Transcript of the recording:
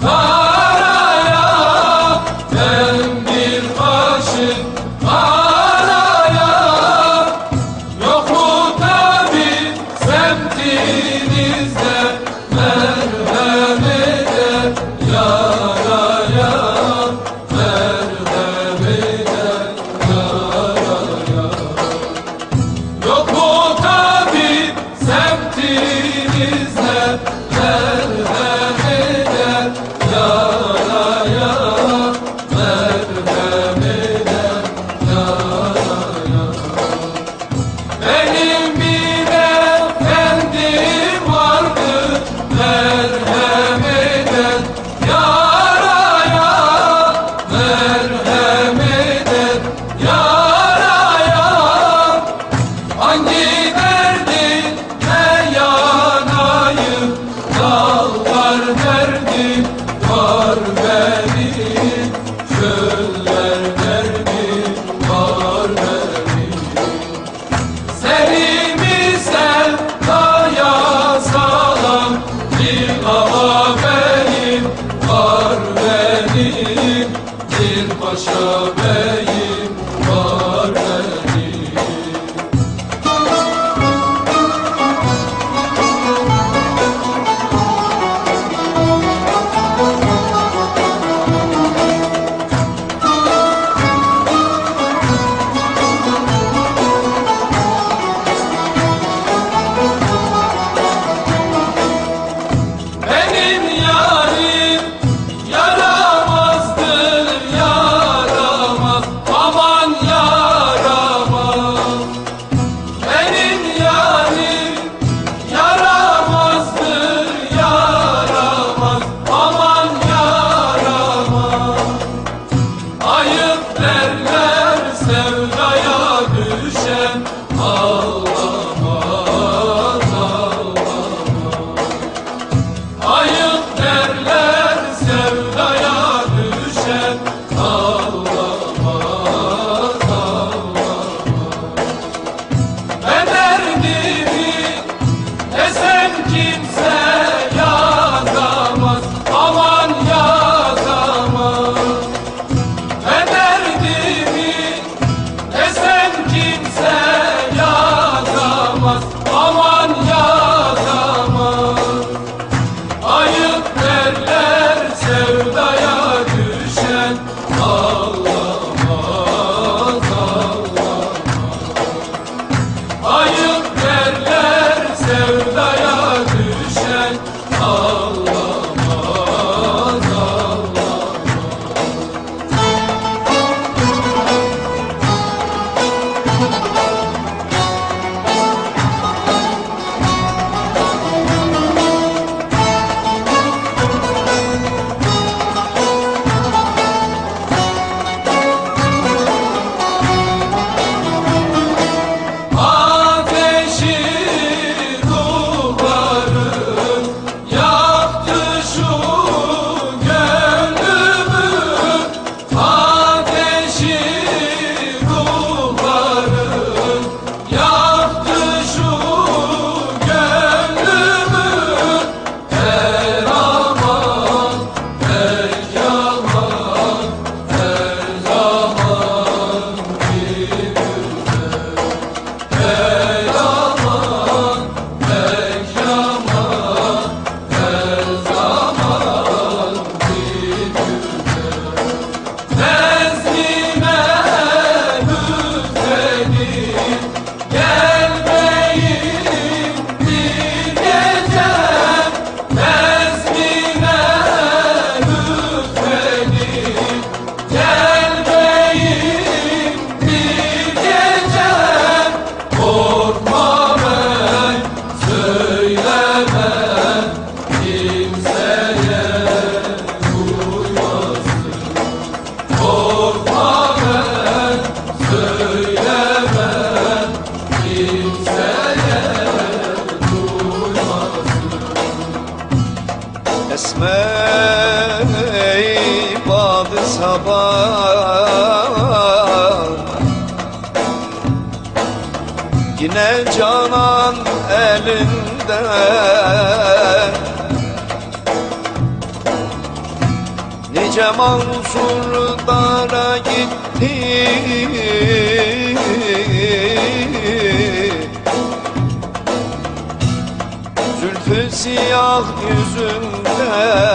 가! show. はい。Esme ey sabah. Yine canan elinde. Nice mansurlara gitti. siyah yüzünde